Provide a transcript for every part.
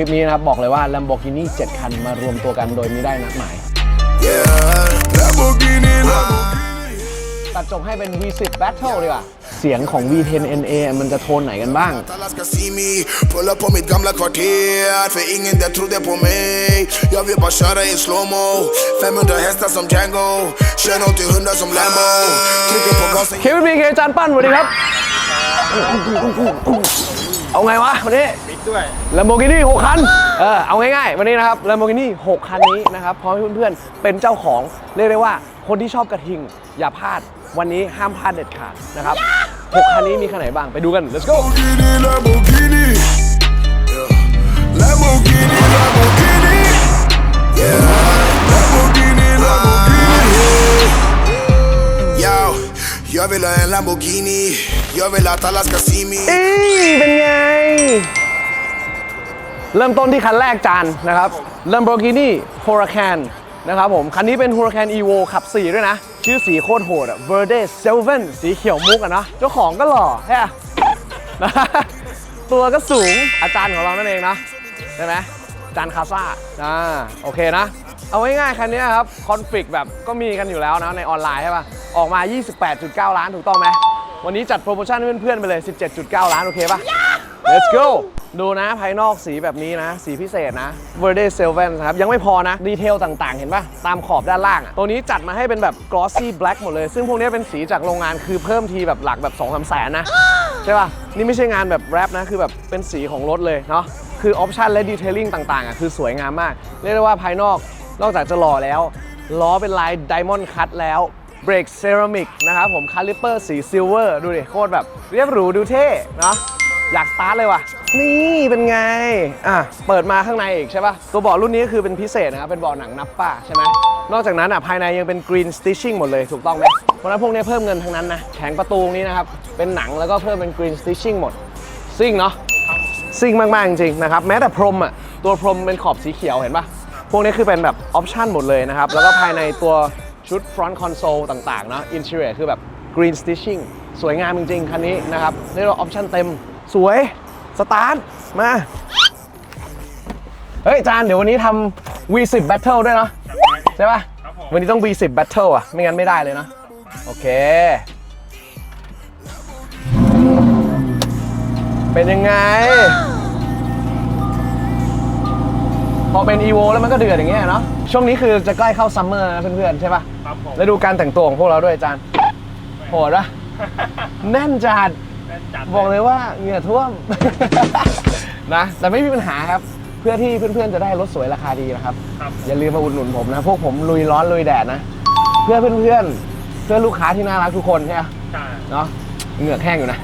ลิปนี้นะครับบอกเลยว่า Lamborghini 7 คันมารวมตัวกันโดยไม่ได้นัดหมาย Yeah, Lamborghini, Lamborghini. ตัดจบให้เป็น V10 Battle ดีกว่า เสียงของ V10 NA มันจะโทนไหนกันบ้าง Alla ska se mig Pull up på mitt gamla kvarter För ingen där trodde på mig Jag vill bara köra i slowmo 500 hästar som Django Kör 0 till 100 som Lambo Trycker på gasen เควินบีเคจานปั้นสวัสดีครับ เอาไงวะวันนี้ด้วย Lamborghini 6คัน เออ เอาง่ายๆ วันนี้นะครับ Lamborghini 6คันนี้นะครับ พร้อมให้เพื่อนๆ เป็นเจ้าของ เรียกได้ว่าคนที่ชอบกระทิง อย่าพลาด วันนี้ห้ามพลาดเด็ดขาดนะครับ6คันนี้มีคันไหนบ้าง ไปดูกัน let's go Lamborghini, Lamborghini Yeah. Lamborghini, Lamborghini Yeah Lamborghini, Lamborghini Yo, jag vill ha en Lamborghini Jag vill att alla ska se mig เอ้ยเป็นไง เริ่มต้นที่คันแรกจานนะครับ Lamborghini Huracan นะครับผม คันนี้เป็น Huracan Evo ขับ 4 ด้วยนะ ชื่อสีโคตรโหดอะ Verde Sylvan สีเขียวมุกอะเนาะเจ้าของก็หล่อแค่ ตัวก็สูงอาจารย์ของเรานั่นเองนะใช่ไหมจานคาซ่าอ่าโอเคนะ เอาง่ายๆคันนี้ครับ คอนฟ lict แบบก็มีกันอยู่แล้วนะในออนไลน์ใช่ป่ะ ออกมา 28.9 ล้านถูกต้องไหม วันนี้จัดโปรโมชั่นให้เพื่อนๆไปเลย 17.9 ล้าน โอเคป่ะ let's go ดูนะภายนอกสีแบบนี้นะ สีพิเศษนะ Verde Sylvan นะครับ ยังไม่พอนะ ดีเทลต่างๆ เห็นป่ะตามขอบด้านล่างอะตัวนี้จัดมาให้เป็นแบบ glossy black หมดเลย ซึ่งพวกนี้เป็นสีจากโรงงานคือเพิ่มทีแบบหลักแบบ2 3แสนนะ ใช่ป่ะนี่ไม่ใช่งานแบบแรปนะ คือแบบเป็นสีของรถเลยเนาะคือออปชันและดีเทลลิ่งต่างๆอะคือสวยงามมาก เรียกได้ว่าภายนอกนอกจากจะหล่อแล้ว ล้อเป็นลายไดมอนด์คัตแล้ว เบรกเซรามิกนะครับผมคาลิปเปอร์สีซิลเวอร์ดูดิโคตรแบบเรียบหรูดูเท่เนาะอยากสตาร์ทเลยว่ะ นี่เป็นไง อะ เปิดมาข้างในอีกใช่ป่ะ ตัวเบาะรุ่นนี้คือเป็นพิเศษนะครับ เป็นเบาะหนังนับป้าใช่ไหม นอกจากนั้นอะ ภายในยังเป็นกรีนสติชชิ่งหมดเลยถูกต้องไหมเพราะฉะนั้นพวกนี้เพิ่มเงินทั้งนั้นนะแผงประตูนี้นะครับ เป็นหนังแล้วก็เพิ่มเป็นกรีนสติชชิ่งหมด ซิ่งเนาะ ซิ่งมาก ๆ จริงๆนะครับ แม้แต่พรมอะ ตัวพรมเป็นขอบสีเขียวเห็นปะพวกนี้คือเป็นแบบออปชั่นหมดเลยนะครับ แล้วก็ภายในตัว ชุด front console ต่างๆเนอะ interior คือแบบ green stitching สวยงามจริงๆ คันนี้นะครับเรียกว่าออปชันเต็มสวย สตาร์ท มา เฮ้ย จานเดี๋ยววันนี้ทำ V10 Battle ด้วยเนาะใช่ปะวันนี้ต้อง V10 Battle อะ ไม่งั้นไม่ได้เลยเนาะโอเค เป็นยังไง พอเป็น EVO แล้วมันก็เดือดอย่างเงี้ยเนาะ ช่วงนี้คือจะใกล้เข้าซัมเมอร์นะเพื่อนๆใช่ปะครับผมแล้วดูการแต่งตัวของพวกเราด้วยอาจารย์โหดปะแน่นจัดจัดบอกเลยว่าเหงื่อท่วม นะแต่ไม่มีปัญหาครับ เพื่อที่เพื่อนๆจะได้รถสวยราคาดีนะครับ ครับอย่าลืมมาอุดหนุนผมนะ พวกผมลุยร้อนลุยแดดนะ เพื่อเพื่อนๆเพื่อลูกค้าที่น่ารักทุกคนใช่ไหมใช่เนาะเหงือกแห้งอยู่นะ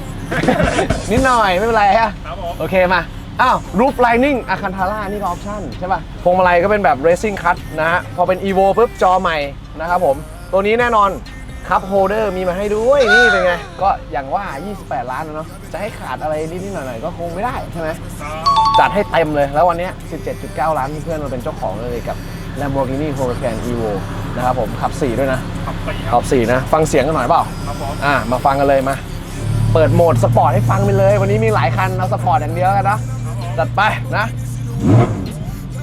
นิดหน่อยไม่เป็นไรฮะครับผมโอเคมา อ้าวรูปไลนิ่งอาคันทาร่านี่ก็ออปชั่นใช่ป่ะพวงมาลัยก็เป็นแบบ racing cut นะฮะพอเป็น evo ปุ๊บจอใหม่นะครับผม ตัวนี้แน่นอนคัพโฮเดอร์มีมาให้ด้วย นี่เป็นไง ก็อย่างว่า 28 ล้านนะเนาะจะให้ขาดอะไรนิดๆหน่อยๆก็คงไม่ได้ใช่ไหมจัดให้เต็มเลยแล้ววันเนี้ย17.9 ล้านเพื่อนๆมาเป็นเจ้าของเลยกับ Lamborghini Huracan Evo นะครับผมขับ 4 ด้วยนะขับไปคขัรับบ4นะ ฟังเสียงกันหน่อยเปล่าครับผมอะมาฟังกันเลยมา เปิดโหมดสปอร์ตให้ฟังไปเลย วันนี้มีหลายคันเอาสปอร์ตอย่างเดียวกันนะ จัดไปนะ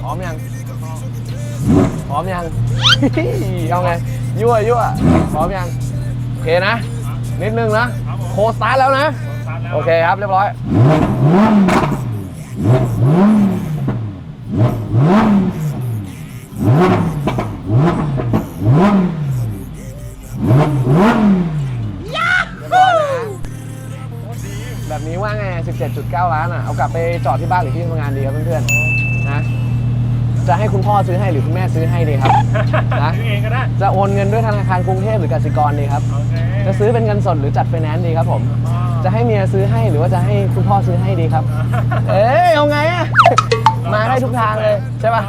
พร้อมยัง พร้อมยัง เอาไง ยั่วยั่วพร้อมยัง โอเคนะ นิดนึงนะ โคสตาร์ทแล้วนะ โอเคครับเรียบร้อย 17.9ล้านอะ เอากลับไปจอดที่บ้านหรือที่ทำงานดีครับเพื่อนๆ นะ จะให้คุณพ่อซื้อให้หรือคุณแม่ซื้อให้ดีครับ นะ ซื้อเองก็ได้ จะโอนเงินด้วยธนาคารกรุงเทพหรือกสิกรดีครับโอเคจะซื้อเป็นเงินสดหรือจัดไฟแนนซ์ดีครับผม จะให้เมียซื้อให้หรือว่าจะให้คุณพ่อซื้อให้ดีครับ เอ้ยเอาไงอะมาได้ทุกทางเลยใช่ป่ะ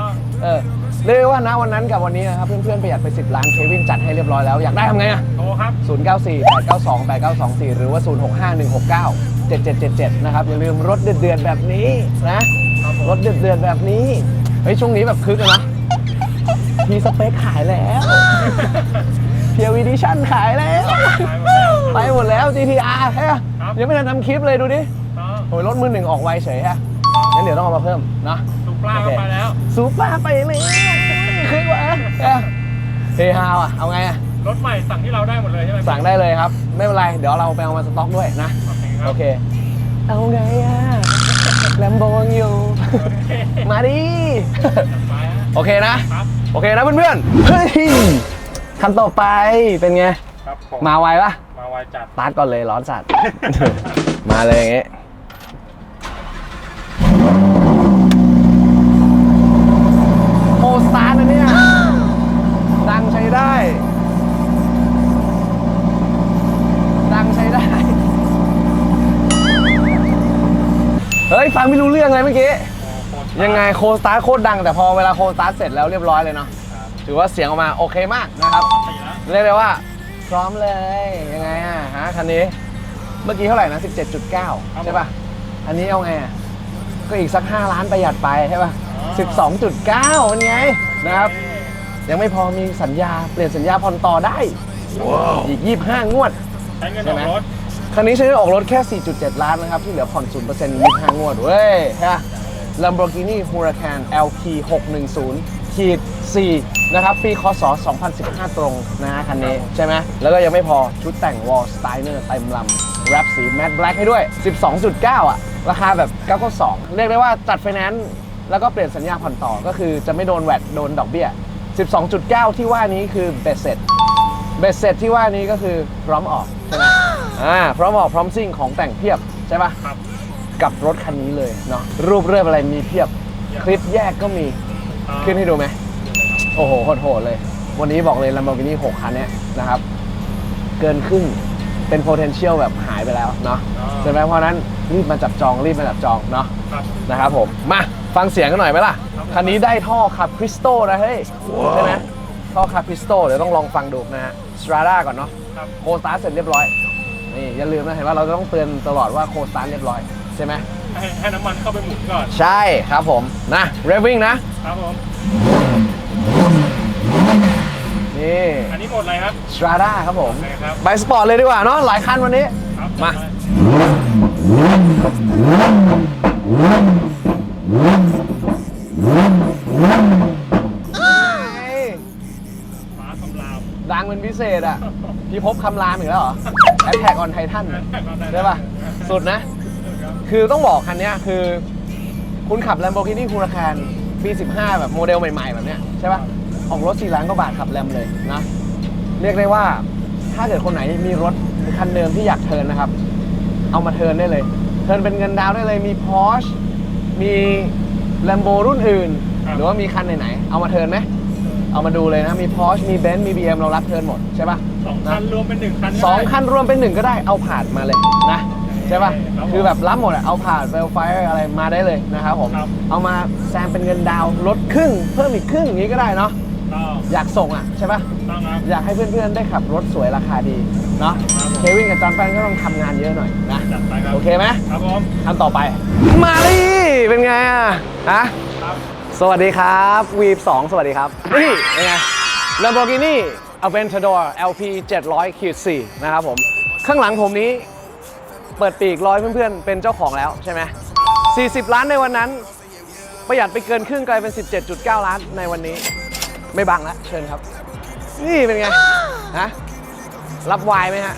เออเรียกได้ว่านะวันนั้นกับวันนี้นะครับ เพื่อนๆประหยัดไป 10 ล้านเควินจัดให้เรียบร้อยแล้ว อยากได้ทำไงอะโทรครับ 094 892 8924 หรือว่า 065 169 7777 นะครับ อย่าลืมรถเดือดๆแบบนี้นะ รถเดือดๆแบบนี้ เฮ้ย ช่วงนี้แบบคึกอะนะพีสเปคขายแล้วเพียวีดิชั่นขายแล้ว ไปหมดแล้ว GTR แค่ยังไม่ทันทำคลิปเลยดูดิต่อโอ้ยรถมือหนึ่งออกไวเฉยฮะงั้นเดี๋ยวต้องเอามาเพิ่มนะถูกปลาก็ไปแล้วซูเปอร์ไปเลยคือว่าเฮฮาวอะ เอาไงอะ รถใหม่สั่งที่เราได้หมดเลยใช่ไหมสั่งได้เลยครับ ไม่เป็นไร เดี๋ยวเราไปเอามาสต็อกด้วยนะ โอเคคโอรับเค เอาไงอะแลมโบงอยู่ มาดิไปฮะโอเคนะครับโอเคนะเพื่อนๆ เฮ้ยคันต่อไปเป็นไง ครับผมมาไวปะมาไวจัดสตาร์ทก่อนเลยร้อนสัตว์ มาเลยอย่างงี้โอสตาร์ทนะเนี่ย ดังใช้ได้ ดังใช้ได้ เฮ้ ยฟังไม่รู้เรื่องเลยเมื่อกี้โอ้โหยังไงโคสตาร์ทโคตรดัง แต่พอเวลาโคสตาร์ทเสร็จแล้วเรียบร้อยเลยเนาะถือว่าเสียงออกมาโอเคมากนะครับตีแล้วเรียกได้ว่า พร้อมเลยยังไงอะฮะคันนี้เมื่อกี้เท่าไหร่นะ 17.9 ใช่ป่ะ อันนี้เอาไงอะก็อีกสัก 5 ล้านประหยัดไปใช่ป่ะ 12.9เป็นไงนะครับ ยังไม่พอมีสัญญาเปลี่ยนสัญญาผ่อนต่อได้อีก 25 งวดใช้เงินใช่ออไหมกรถ คันนี้ใช้ออกรถแค่ 4.7 ล้านนะครับ ที่เหลือผ่อน0% 25งวดเว้ยฮะ Lamborghini Huracan LP 610ขีด4นะครับ ปีคศ 2015 ตรงนะฮะคันนี้ ใช่ไหมแล้วก็ยังไม่พอชุดแต่ง Wall Steiner เต็มลำแรปสี Matte Black ให้ด้วย 12.9 อะ ราคาแบบ992 เรียกได้ว่าจัดไฟแนนซ์แล้วก็เปลี่ยนสัญญาผ่อนต่อก็คือจะไม่โดนแวดโดนดอกเบี้ย 12.9 ที่ว่านี้คือเบสเซ็ตเบ็ดเสร็จที่ว่านี้ก็คือพร้อมออก ช่ไหมอ่าพร้อมออกพร้อมซิ่งของแต่งเพียบใช่ปะครับ กับรถคันนี้เลยเนาะรูปเรียบอะไรมีเพียบ คลิปแยกก็มีขึ้นให้ดูไหมโอ้โหโหดๆเลย วันนี้บอกเลย Lamborghini 6 คันเนี้ยนะครับ เกินครึ่งเป็น potential แบบหายไปแล้วเนาะใช่ไหมเพราะนั้นรีบมาจับจองรีบมาจับจองเนาะนะครับผม มาฟังเสียงกันหน่อยไหมล่ะ คันนี้ได้ท่อขับคริสโตนะเฮ้ยใช่ไหม ท่อขับคริสโตเดี๋ยวต้องลองฟังดูนะฮะสตราด้าก่อนเนาะครับโคสตาร์ทเสร็จเรียบร้อย นี่อย่าลืมนะเห็นว่าเราจะต้องเตือนตลอดว่าโคสตาร์ทเรียบร้อย ใช่ไหมให้ให้น้ำมันเข้าไปหมุนก่อน ใช่ครับผม นะเรฟวิ่งนะ ครับผม นี่อันนี้หมดอะไรครับสตราด้าครับผมโอเคครับ ไปสปอร์ตเลยดีกว่าเนาะหลายคันวันนี้ ครับมาฟ้าำรามดังเป็นพิเศษอะพี่พบคำรามอีกแล้วเหรอ Attack on Titan ใช่ป่ะ สุดนะ คือต้องบอกคันเนี้ยคือ คุณขับ Lamborghini Huracan ปี 15 แบบโมเดลใหม่ๆ แบบเนี้ยใช่ป่ะ ออกรถ 4 ล้านกว่าบาทขับแรมเลยนะ เรียกได้ว่าถ้าเกิดคนไหนมีรถคันเดิมที่อยากเทิร์นนะครับ เอามาเทิร์นได้เลย เทิร์นเป็นเงินดาวน์ได้เลยมี Porsche มี Lambo รุ่นอื่นครับหรือว่ามีคันไหนๆ เอามาเทิร์นไหม เอามาดูเลยนะ มี Porsche มี Benz มี BM เรารับเทิร์นหมดใช่ป่ะสองคันรวมเป็นหนึ่งคันก็สองได้คันรวมเป็นหนึ่งก็ได้เอาผ่านมาเลยนะใช่ป่ะครับผมคือแบบรับหมดอะเอาผ่านเวลไฟอะไรมาได้เลยนะครับผม ครับ เอามาแซมเป็นเงินดาวน์ลดครึ่ง เพิ่มอีกครึ่งอย่างนี้ก็ได้เนาะต้องอยากส่งอะใช่ป่ะต้องครับ อยากให้เพื่อนๆ ได้ขับรถสวยราคาดีเนาะครับผม เควินกับจอห์นแฟนก็ต้องทำงานเยอะหน่อยนะ จัดไปครับโอเคไหมครับผมอันต่อไป มาดิเป็นไงอะฮะครับ สวัสดีครับวีบ2สวัสดีครับ นี่เป็นไง Lamborghini Aventador LP 700 4นะครับผม ข้างหลังผมนี้เปิดปีกร้อยเพื่อนๆ เป็นเจ้าของแล้วใช่ไหม 40 ล้านในวันนั้น ประหยัดไปเกินครึ่งกลายเป็น 17.9 ล้านในวันนี้ ไม่บังล้วเชิญครับ นี่เป็นไงฮะรับวายไหมฮะ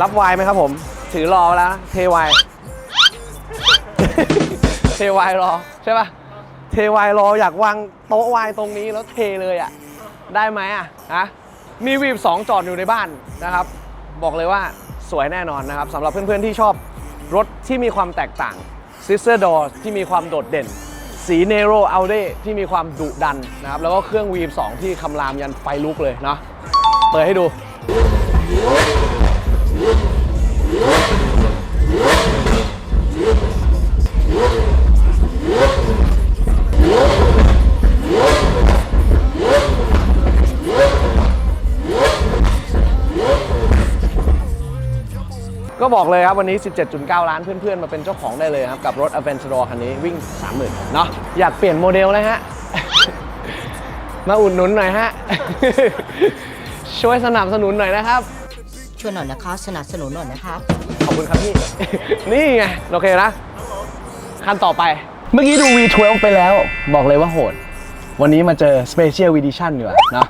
รับวายไหมครับผม ถือรอแล้วนะเทวาย เทวายรอใช่ปะเทวายรออยากวางโต๊ะวายตรงนี้แล้วเทเลยอะ ได้ไหมอะฮะมีวีบสองจอดอยู่ในบ้านนะครับ บอกเลยว่าสวยแน่นอนนะครับสำหรับเพื่อนๆที่ชอบรถที่มีความแตกต่างซิสเตอร์ดอที่มีความโดดเด่น สีเนโรเอัลเดที่มีความดุดันนะครับ แล้วก็เครื่องวีบสองที่คำรามยันไฟลุกเลยเนาะเปิดให้ดู บอกเลยครับวันนี้ 17.9 ล้านเพื่อนๆ มาเป็นเจ้าของได้เลยครับกับรถ Aventador คันนี้วิ่ง 30,000เนาะอยากเปลี่ยนโมเดลเลยฮะ มาอุดหนุนหน่อยฮะ ช่วยสนับสนุนหน่อยนะครับ ช่วยหน่อยนะคะสนับสนุนหน่อยนะครับ ขอบคุณครับพี่ นี่ไง โอเคนะ คันต่อไป เมื่อกี้ดู V12 ไปแล้ว บอกเลยว่าโหด วันนี้มาเจอ Special Edition ดีกว่าเนาะ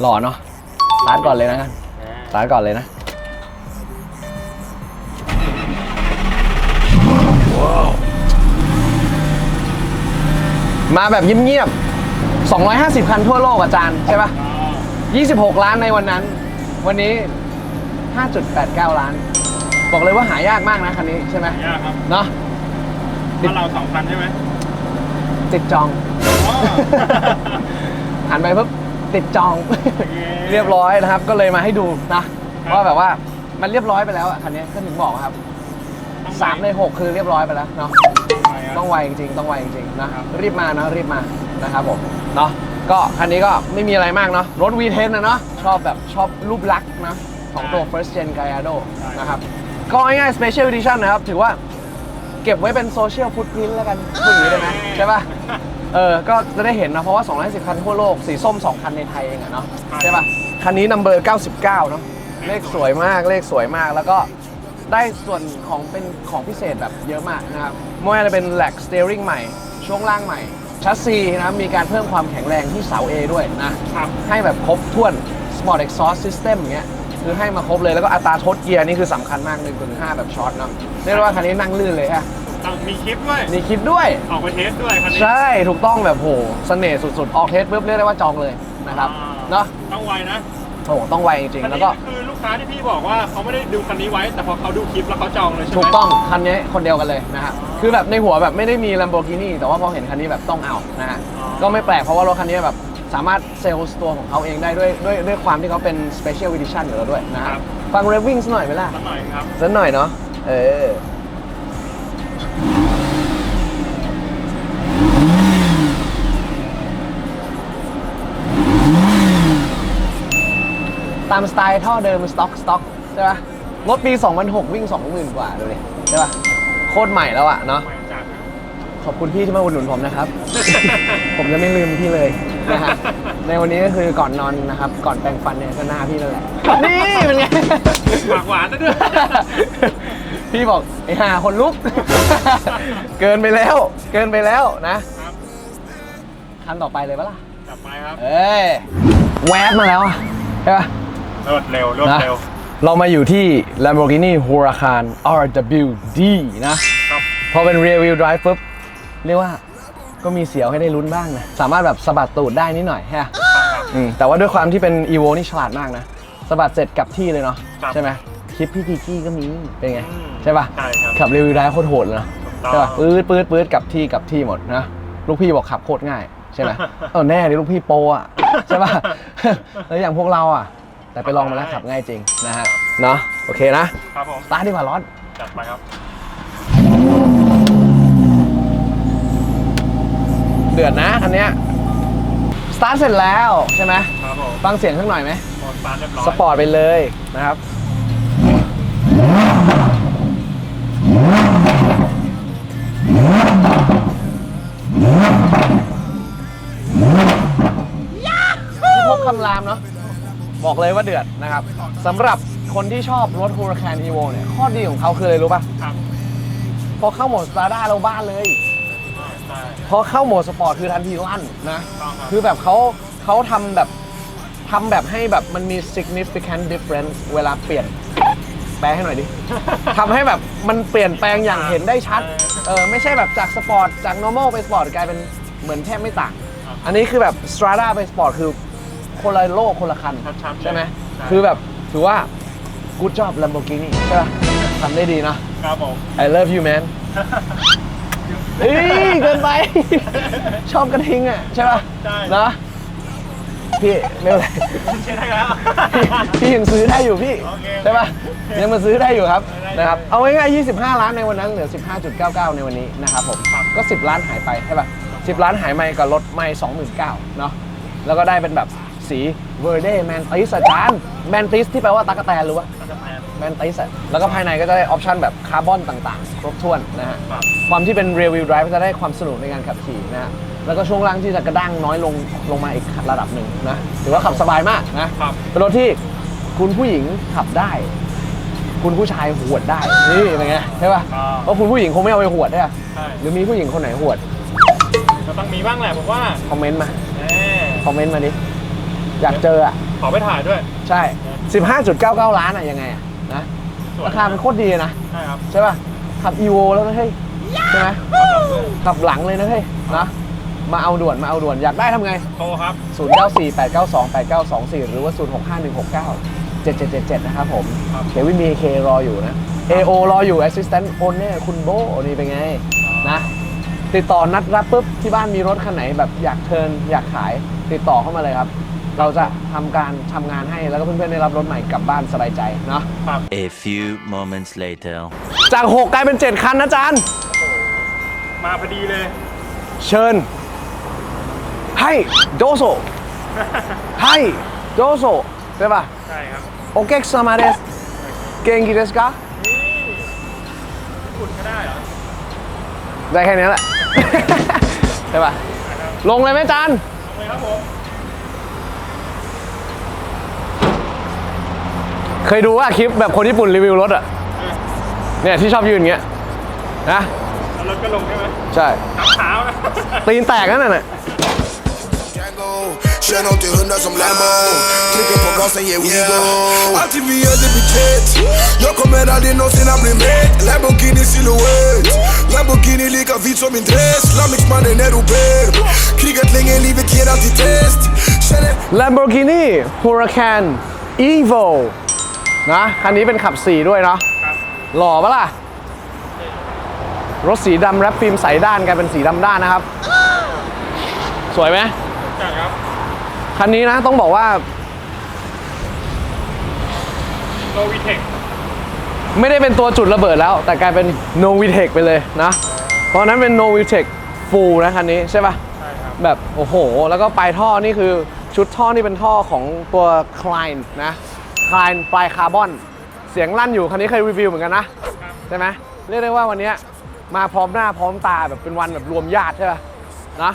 หล่อเนาะสตาร์ทก่อนเลยนะกันสตาร์ทก่อนเลยนะ มาแบบเงียบๆ 250 คันทั่วโลกอาจารย์ใช่ปะ26 ล้านในวันนั้น วันนี้ 5.89 ล้าน บอกเลยว่าหายากมากนะคันนี้ใช่ไหมยากครับเนาะถ้าเราสองคันใช่ไหมติดจอง อ๋อ หันไปปุ๊บติดจองเรียบร้อยนะครับ ก็เลยมาให้ดูนะว่าแบบว่ามันเรียบร้อยไปแล้วอะคันนี้ก็ถึงบอกครับสามในหกคือเรียบร้อยไปแล้วเนาะ ต้องไวจริงๆต้องไวจริงๆนะครับรีบมานะรีบมานะครับผมเนาะก็คันนี้ก็ไม่มีอะไรมากเนาะรถ V10 นะเนาะชอบแบบชอบรูปลักษณ์นะของตัว first gen Gallardo นะครับก็ง่ายๆ special edition นะครับถือว่าเก็บไว้เป็น social footprint แล้วกันพูดอย่างนี้ได้ไหมใช่ปะเออ ก็จะได้เห็นนะ เพราะว่า210คันทั่วโลก สีส้ม 2 คันในไทยเองอะเนาะ ใช่ป่ะ คันนี้นัมเบอร์ 99 เนาะ เลขสวยมาก เลขสวยมาก แล้วก็ ได้ส่วนของเป็นของพิเศษแบบเยอะมากนะครับไม่ว่าจะเป็นแหลกสเตอริงใหม่ ช่วงล่างใหม่ชัสซีนะครับมีการเพิ่มความแข็งแรงที่เสา A ด้วยนะครับให้แบบครบถ้วน Sport Exhaust System อย่างเงี้ยคือให้มาครบเลยแล้วก็อัตราทดเกียร์นี่คือสำคัญมาก1ถึง5แบบช็อตเนาะเรียกได้ว่าคันนี้นั่งลื่นเลยฮะต้องมีคลิปด้วย มีคลิปด้วย ออกไปเทสด้วยคันนี้ใช่ถูกต้องแบบโหเสน่ห์สุดๆ ออกเทสปุ๊บเรียกได้ว่าจองเลยนะครับอ่าเนาะต้องไวนะโอ้โหต้องไวจริงคันๆแล้วนี้ก็คือลูกค้าที่พี่บอกว่าเขาไม่ได้ดูคันนี้ไว้ แต่พอเขาดูคลิปแล้วเขาจองเลยใช่ไหมถูกต้องคันนี้คนเดียวกันเลยนะครับคือแบบในหัวแบบไม่ได้มี Lamborghini แต่ว่าพอเห็นคันนี้แบบต้องเอานะฮะอ๋อก็ไม่แปลกเพราะว่ารถคันนี้แบบสามารถเซลล์ตัวของเขาเองได้ด้วยด้วยด้วยความที่เขาเป็น Special Edition อยู่แล้วด้วยนะฮะฟังเรฟวิ่งสักหน่อยไหมล่ะ สักหน่อยครับ สักหน่อยเนาะเออ ตามสไตล์ท่อเดิมสต็อกสต็อกใช่ปะรถปี 2006 วิ่ง 20,000 กว่าดูดิใช่ปะโคตรใหม่แล้วอะเนาะใหม่จัดขอบคุณพี่ที่มาอุดหนุนผมนะครับ ผมจะไม่ลืมพี่เลยนะฮะในวันนี้ก็คือก่อนนอนนะครับ ก่อนแปรงฟันเนี่ยก็หน้าพี่นั่นแหละ นี่เป็นไงปากหวานซะด้วย พี่บอกไอ้ห่าคนลุก เกินไปแล้ว เกินไปแล้วนะครับคันต่อไปเลยปะล่ะจับไปครับ เอ้ยแวบมาแล้วอะใช่ปะ รวดเร็วรวดนะเร็ว เรามาอยู่ที่ Lamborghini Huracan RWD นะ ครับ พอเป็น rear wheel drive ปุ๊บ เรียกว่าก็มีเสียวให้ได้ลุ้นบ้างนะ สามารถแบบสะบัดตูดได้นิดหน่อยฮะอืมแต่ว่าด้วยความที่เป็น Evo นี่ฉลาดมากนะสะบัดเสร็จกลับที่เลยเนาะครับใช่ไหมคลิปพี่กีกี้ก็มีเป็นไง อืมใช่ป่ะใช่ครับขับ rear wheel drive โคตรโหดเลยนะถูกต้อง ใช่ป่ะปื๊ดปื๊ดปื๊ดกลับที่กลับที่หมดนะลูกพี่บอกขับโคตรง่ายใช่ไหม เออแน่ดิลูกพี่โปรอะใช่ป่ะ แล้วอย่างพวกเราอะ แต่ไปลองมาแล้วขับง่ายจริงนะฮะเนาะโอเคนะครับผมสตาร์ทดีกว่าร้อนจัดไปครับ เดือดนะคันเนี้ยสตาร์ทเสร็จแล้วใช่ไหมครับผมฟังเสียงสักหน่อยไหมหมดสตาร์ทเรียบร้อยสปอร์ตไปเลยนะครับพี่พกคำรามเนาะ บอกเลยว่าเดือดนะครับสำหรับคนที่ชอบรถ Huracan Evo เนี่ย ข้อดีของเขาคืออะไรรู้ป่ะครับพอเข้าโหมดสตาร์ด้าเราบ้านเลยใช่พอเข้าโหมดสปอร์ตคือทันทีลั่นนะต้องครับคือแบบเขาเขาทำแบบทำแบบให้แบบมันมี significant difference เวลาเปลี่ยน แปลให้หน่อยดิ ทำให้แบบมันเปลี่ยนแปลงอย่างเห็นได้ชัด เออไม่ใช่แบบจากสปอร์ตจาก normal ไปสปอร์ตกลายเป็นเหมือนแทบไม่ต่าง อันนี้คือแบบ strada ไปสปอร์ตคือ คนละโลกคนละคัน ชัดๆเลยใช่ไหม ใช่ คือแบบถือว่า good job Lamborghini ใช่ปะทำได้ดีนะ ครับผม I love you man เฮ้ยเกินไป ชอบกระทิงอะ ใช่ป่ะใช่ นะพี่ไม่เป็นไรใช่ได้แล้ว พี่พี่ยังซื้อได้อยู่พี่ โอเคใช่ป่ะยังมาซื้อได้อยู่ครับได้ได้นะครับเอาง่ายๆ25 ล้านในวันนั้นเหลือ 15.99 ในวันนี้นะครับผมครับ ก็ 10 ล้านหายไปใช่ป่ะ10 ล้านหายไปกับรถไม่29,000เนาะแล้วก็ได้เป็นแบบ สีเวอร์เดแมนติสอาจารย์แมนติสที่แปลว่าตากแตนรู้ป่ะตัดแมนแมนติสอะแล้วก็ภายในก็จะได้ออปชันแบบคาร์บอนต่างๆ ครบถ้วนนะฮะครับความที่เป็น rear wheel drive ก็จะได้ความสนุกในการขับขี่นะฮะแล้วก็ช่วงล่างที่จะกระด้างน้อยลงลงมาอีกระดับหนึ่งนะถือว่าขับสบายมากนะครับเป็นรถที่คุณผู้หญิงขับได้ คุณผู้ชายหวดได้นี่เป็นไงใช่ป่ะอ่าเพราะคุณผู้หญิงคงไม่เอาไปหวดใช่ป่ะใช่หรือมีผู้หญิงคนไหนหวดก็ต้องมีบ้างแหละผมว่าคอมเมนต์มาแหมคอมเมนต์มาดิ อยากเจออะ ขอไปถ่ายด้วย ใช่ 15.99 ล้านอะยังไงอะนะสวยราคามันโคตรดีนะ ใช่ครับใช่ป่ะ ขับ EVO แล้วนะเฮ้ยใช่ไหมขับหลังเลยนะเฮ้ยนะมาเอาด่วนมาเอาด่วนอยากได้ทำไงโตครับ 0948928924 หรือว่า 065169 7777 นะครับผมครับ เควินมีเครออยู่นะ AO รออยู่ Assistant Owner คุณโบนี่เป็นไง นะ ติดต่อนัดรับปุ๊บ ที่บ้านมีรถคันไหนแบบอยากเทิร์นอยากขายติดต่อเข้ามาเลยครับ เราจะทำการทำงานให้แล้วก็เพื่อนๆได้รับรถใหม่กลับบ้านสบายใจเนาะครับ A few moments later. จาก 6 กลายเป็น 7 คันนะจานมาพอดีเลย เชิญ ให้โดโซ ให้โดโซใช่ป่ะ ใช่ครับโอเคสมาเดส เก่งกีเดสกาคุณก็ได้เหรอได้แค่นี้แหละ ใช่ป่ะ ลงเลยไหมจานเอาเลยครับผม เคยดูว่าคลิปแบบคนญี่ปุ่นรีวิวรถอะเนี่ยที่ชอบยืนอย่างเงี้ยนะแล้วรถก็ลงใช่ไหมใช่ขับเท้านะตีนแตกนั่นน่ะ Django. Känn åt till hundar som Lambo. Trycker på gasen, yeah we go. Alltid vi gör det vi vet. Jag kommer aldrig någonsin att bli mätt. Lamborghini silhouett. Lamborghini lika vit som min dress. Lamix-mannen europé. Krigat länge, livet ger alltid test. Känner Lamborghini Huracan Evo นะคันนี้เป็นขับ 4 ด้วยเนาะครับหล่อปะล่ะ รถสีดำแรปฟิล์มใสด้านกลายเป็นสีดำด้านนะครับ สวยไหมจังครับคันนี้นะต้องบอกว่าโนวิเทคไม่ได้เป็นตัวจุดระเบิดแล้ว แต่กลายเป็น Novitec ไปเลยนะ เพราะฉะนั้นเป็น Novitec Full นะคันนี้ใช่ปะใช่ครับแบบโอ้โห แล้วก็ปลายท่อนี่คือชุดท่อนี่เป็นท่อของตัว Klein นะ Klein ปลายคาร์บอน เสียงลั่นอยู่คันนี้เคยรีวิวเหมือนกันนะใช่ไหมเรียกได้ว่าวันเนี้ยมาพร้อมหน้าพร้อมตาแบบเป็นวันแบบรวมญาติใช่ปะนะ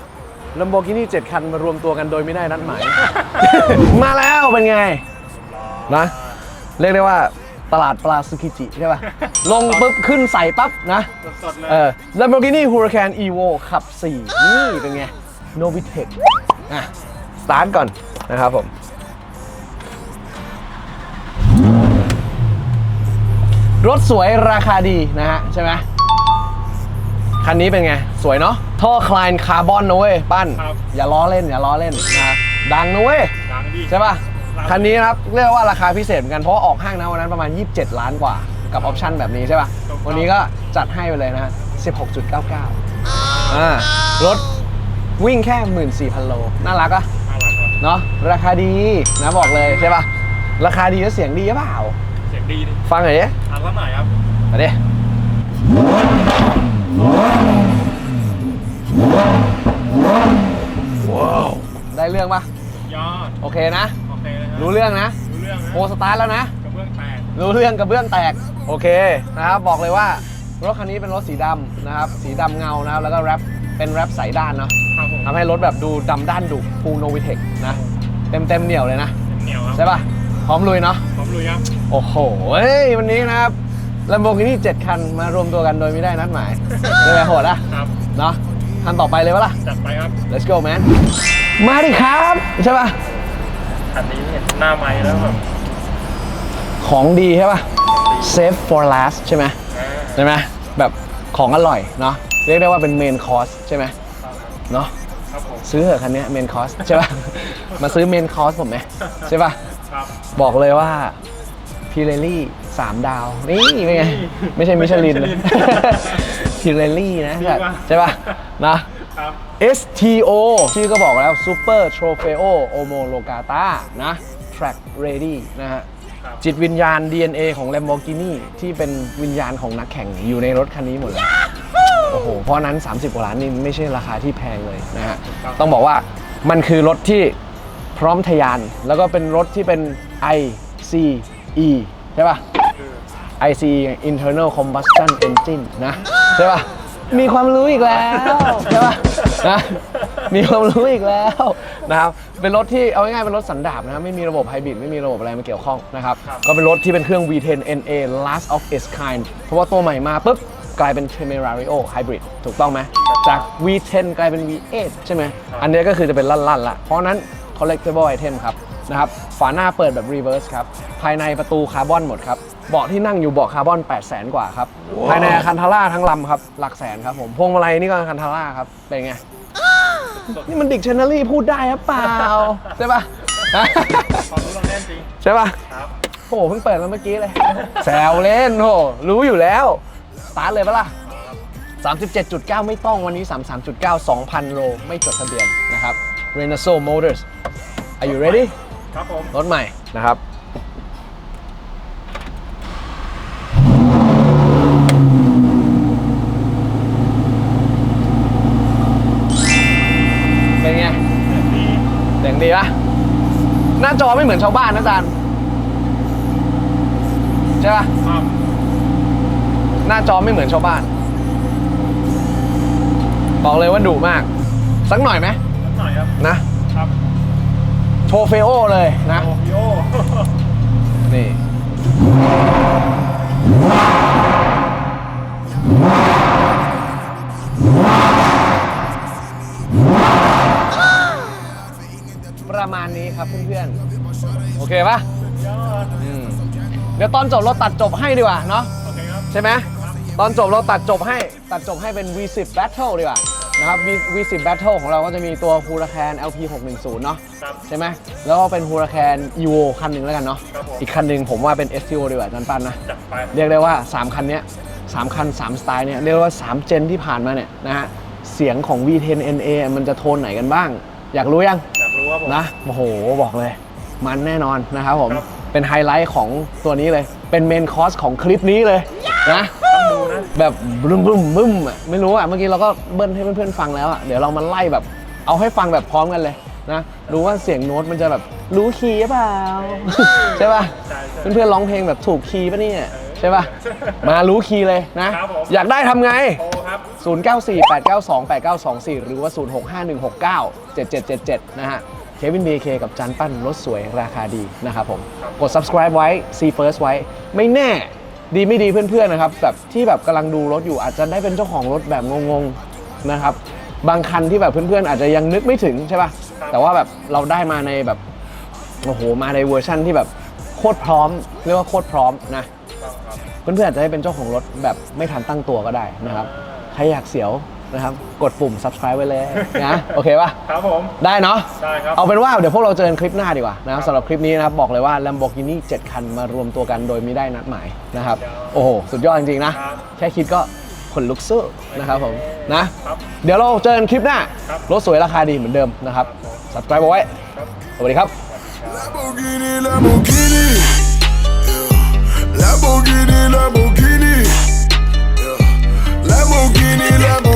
Lamborghini 7คันมารวมตัวกันโดยไม่ได้นัดหมาย มาแล้วเป็นไงนะ เรียกได้ว่าตลาดปลาซึกิจิใช่ป่ะ ลงปุ๊บ ขึ้นใส่ปั๊บนะสดๆเลยเออ Lamborghini Huracan Evo ขับ 4 นี่เป็นไง Novitec อะ สตาร์ทก่อนนะครับผม รถสวยราคาดีนะฮะใช่ไหมคันนี้เป็นไง สวยเนาะท่อคลายคาร์บอนนะเว้ยปั้น ครับ อย่าล้อเล่น อย่าล้อเล่นนะฮะดังนะเว้ย ดังดี ใช่ป่ะครับคันนี้นะครับ เรียกว่าราคาพิเศษเหมือนกัน เพราะว่าออกห้างนะวันนั้นประมาณ 27 ล้านกว่า กับออปชั่นแบบนี้ใช่ป่ะ ถูกต้อง วันนี้ก็จัดให้ไปเลยนะฮะ16.99อ่ารถวิ่งแค่ 14,000 โล น่ารักอะน่ารักครับ เนาะราคาดีนะบอกเลยใช่ป่ะ ราคาดีแล้วเสียงดีหรือเปล่าเสียง ดีดิฟังหน่อยดิอ่านสักหน่อยครับมาดิได้เรื่องปะยอดโอเคนะ โอเคเลยครับรู้เรื่องนะรู้เรื่องนะโอสตาร์ทแล้วนะ กระเบื้องแตกรู้เรื่องกระเบื้องแตก โอเคนะครับ บอกเลยว่ารถคันนี้เป็นรถสีดำนะครับ สีดำเงานะครับ แล้วก็แรปเป็นแรปใสด้านเนาะครับผมทำให้รถแบบดูดำด้านดุฟูโนวิเทคนะ เต็มเต็มๆเหนียวเลยนะ เหนียวครับ ใช่ป่ะ พร้อมลุยเนาะพร้อมลุยครับ โอ้โหเฮ้ยวันนี้นะครับ Lamborghini 7คันมารวมตัวกันโดยไม่ได้นัดหมายเป็นไงโหดอะครับ เนาะคันต่อไปเลยวะล่ะ จัดไปครับ let's go man มาดิครับ ใช่ป่ะ อันนี้เห็นหน้าไม้แล้วแบบของดีใช่ป่ะ save for last ใช่ไหมอ่าใช่ไหมแบบของอร่อยเนาะเรียกได้ว่าเป็น main course ใช่ไหมเนาะครับผมซื้อเหอะคันเนี้ย main course ใช่ป่ะ มาซื้อ main course ผมไหมใช่ป่ะ ครับบอกเลยว่าพิเรลี่สามดาวนี่เป็นไงไม่ใช่มิชลินไม่ใช่มิชลินพิเรลี่นะดีกว่าใช่ป่ะนะครับ STO ชื่อก็บอกแล้ว Super Trofeo Omologata นะ Track Ready นะฮะครับจิตวิญญาณ DNA ของ Lamborghini ที่เป็นวิญญาณของนักแข่งอยู่ในรถคันนี้หมดเลยโอ้โห เพราะฉะนั้น 30กว่าล้านนี่ไม่ใช่ราคาที่แพงเลยนะฮะ ต้องบอกว่ามันคือรถที่ พร้อมทะยาน แล้วก็เป็นรถที่เป็น ICE ใช่ป่ะคือ ICE Internal Combustion Engine นะ ใช่ป่ะ มีความรู้อีกแล้ว ใช่ป่ะนะมีความรู้อีกแล้วนะครับเป็นรถที่เอาง่ายๆเป็นรถสันดาปนะครับไม่มีระบบไฮบริดไม่มีระบบอะไรมาเกี่ยวข้องนะครับก็เป็นรถที่เป็นเครื่อง V10 NA last of its kind เพราะว่าตัวใหม่มาปุ๊บกลายเป็น Temerario Hybrid ถูกต้องไหมจาก V10 กลายเป็น V8 ใช่ไหมอันนี้ก็คือจะเป็นลั่นๆละเพราะฉะนั้น collectible item ครับนะครับฝาหน้าเปิดแบบ reverse ครับ ภายในประตูคาร์บอนหมดครับ เบาะที่นั่งอยู่เบาะคาร์บอน 8 0 0 0 0กว่าครับ ภายในอาคันทาร่าทั้งลำครับ หลักแสนครับผม พวงมาลัยนี่ก็อาคันทาร่าครับ เป็นไง นี่มันดิกชันนารีพูดได้หรือเปล่า ใช่ปะความรู้เราแน่นจริง ใช่ปะครับโอ้โหเพิ่งเปิดมาเมื่อกี้เลย แซวเล่นโหรู้อยู่แล้วสตาร์ทเลยปะล่ะ37.9 ไม่ต้องวันนี้ 33.9 2,000 โล ไม่จดทะเบียนนะครับ Renaso Motors Are you ready ครับผมรถใหม่นะครับเป็นไงดีเสียงดีปะหน้าจอไม่เหมือนชาวบ้านนะอาจารย์ใช่ปะครับหน้าจอไม่เหมือนชาวบ้าน บอกเลยว่าดุมาก สักหน่อยไหม นิดหน่อยครับนะครับโชว์เฟโอเลยนะโอ้พี่โอนี่ประมาณนี้ครับเพื่อนๆ โอเคปะยอดอืมเดี๋ยวตอนจบเราตัดจบให้ดีกว่าเนาะโอเคครับใช่ไหมตอนจบเราตัดจบให้ตัดจบให้เป็น V10 Battle ดีกว่า นะครับ V- V10 Battle ของเราก็จะมีตัว Huracan LP 610เนาะครับ ใช่ไหมแล้วก็เป็น Huracan Evo คันหนึ่งแล้วกันเนาะครับผม อีกคันหนึ่งผมว่าเป็น STO ดีกว่าอาจันปันนะ จัดไป เรียกได้ว่า 3 คันเนี้ยสามคัน 3 สไตล์เนี่ยเรียกว่า 3 เจนที่ผ่านมาเนี่ยนะฮะเสียงของ V10 NA มันจะโทนไหนกันบ้าง อยากรู้ยัง อยากรู้ว่าผม นะโอ้โหบอกเลย มันแน่นอนนะครับผม ครับ เป็นไฮไลท์ของตัวนี้เลย เป็นเมนคอร์สของคลิปนี้เลยนะต้อง ดูนะ แบบบึ้มบึ้มบึ้มอะไม่รู้อะเมื่อกี้เราก็เบิ้ลให้เพื่อนๆฟังแล้วอะเดี๋ยวเรามาไล่แบบ เอาให้ฟังแบบพร้อมกันเลยนะรู้ว่าเสียงโน้ตมันจะแบบรู้คีย์หรือเปล่า ใช่ป่ะใช่ใช่เพื่อนๆร้องเพลงแบบถูกคีย์ป่ะเนี่ย ใช่ป่ะมารู้คีย์เลยนะ ครับผม อยากได้ทำไง โอ้ครับ 0948928924 หรือว่า 0651697777 นะฮะ เควิน BK กับจันปั้นรถสวยราคาดีนะครับผม กด subscribe ไว้ see first ไว้ ไม่แน่ ดีไม่ดีเพื่อนๆนะครับแบบที่แบบกำลังดูรถอยู่อาจจะได้เป็นเจ้าของรถแบบงงๆนะครับ บางคันที่แบบเพื่อนๆ อาจจะยังนึกไม่ถึงใช่ป่ะแต่ว่าแบบเราได้มาในแบบโอ้โหมาในเวอร์ชั่นที่แบบโคตรพร้อม เรียกว่าโคตรพร้อมนะเพื่อนๆอาจจะได้เป็นเจ้าของรถแบบไม่ทันตั้งตัวก็ได้นะครับใครอยากเสียว นะครับ กดปุ่ม subscribe ไว้เลยนะ โอเคปะครับผม ได้เนาะได้ครับ เอาเป็นว่าเดี๋ยวพวกเราเจอกันคลิปหน้าดีกว่านะครับสำหรับคลิปนี้นะครับ บอกเลยว่า Lamborghini 7 คันมารวมตัวกันโดยไม่ได้นัดหมายนะครับ โอ้โห สุดยอดจริง ๆ นะ ครับแค่คิดก็ขนลุกสู้นะครับผมนะ ครับเดี๋ยวเราเจอกันคลิปหน้า ครับ รถสวยราคาดีเหมือนเดิมนะครับ subscribe เอาไว้ครับสวัสดีครับ Lamborghini, Lamborghini. Yeah. Lamborghini, Lamborghini. Yeah. Lamborghini, Lamborghini.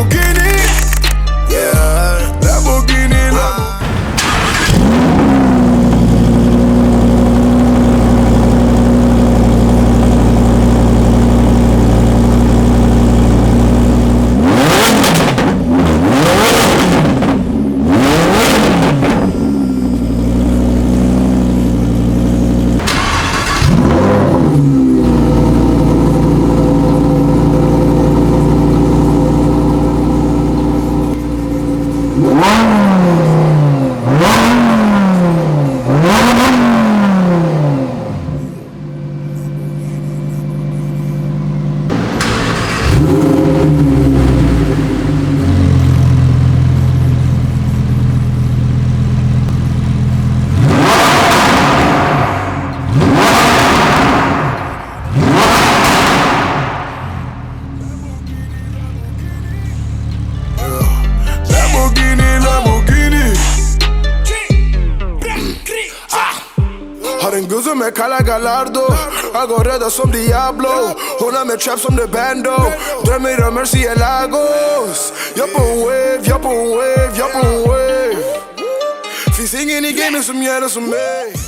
Som Diablo. Hon har med trap som the bando. Drömmer om Murcielagos Jag på en wave, jag på en wave, jag på en wave. Finns ingen i gamet som gör det som mig